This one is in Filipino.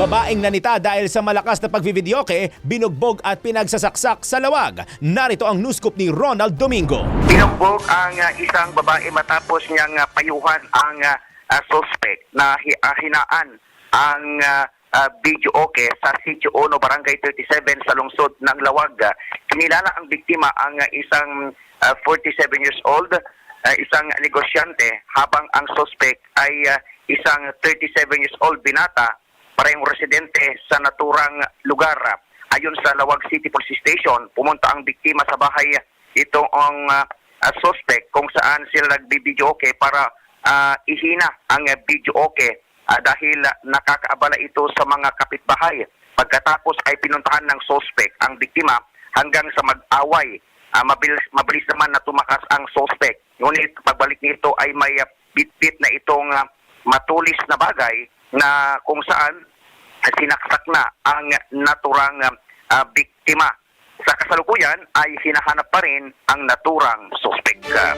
Babaeng nanita dahil sa malakas na pagvivideoke, binugbog at pinagsasaksak sa lawag. Narito ang news scoop ni Ronald Domingo. Binugbog ang ah, isang babae matapos niyang ah, payuhan ang ah, suspect na hi- ah, hinaan ang ah, ah, video okay sa Sitio 1, Barangay 37 sa lungsod ng Lawag. Kinilala ang biktima ang ah, isang ah, 47 years old, ah, isang negosyante, habang ang suspect ay ah, isang 37 years old binata, parehong residente sa naturang lugar. Ayon sa Lawag City Police Station, pumunta ang biktima sa bahay itong uh, uh, suspect kung saan sila nagbibideo okay para ah, ihina ang uh, video okay ah, dahil ah, nakakaabala ito sa mga kapitbahay. Pagkatapos ay pinuntahan ng suspect ang biktima hanggang sa mag-away. Ah, mabilis, mabilis naman na tumakas ang suspect. Ngunit pagbalik nito ay may ah, bit-bit na itong ah, matulis na bagay na kung saan sinaksak na ang naturang ah, biktima. Sa kasalukuyan ay hinahanap pa rin ang naturang suspect. Ah,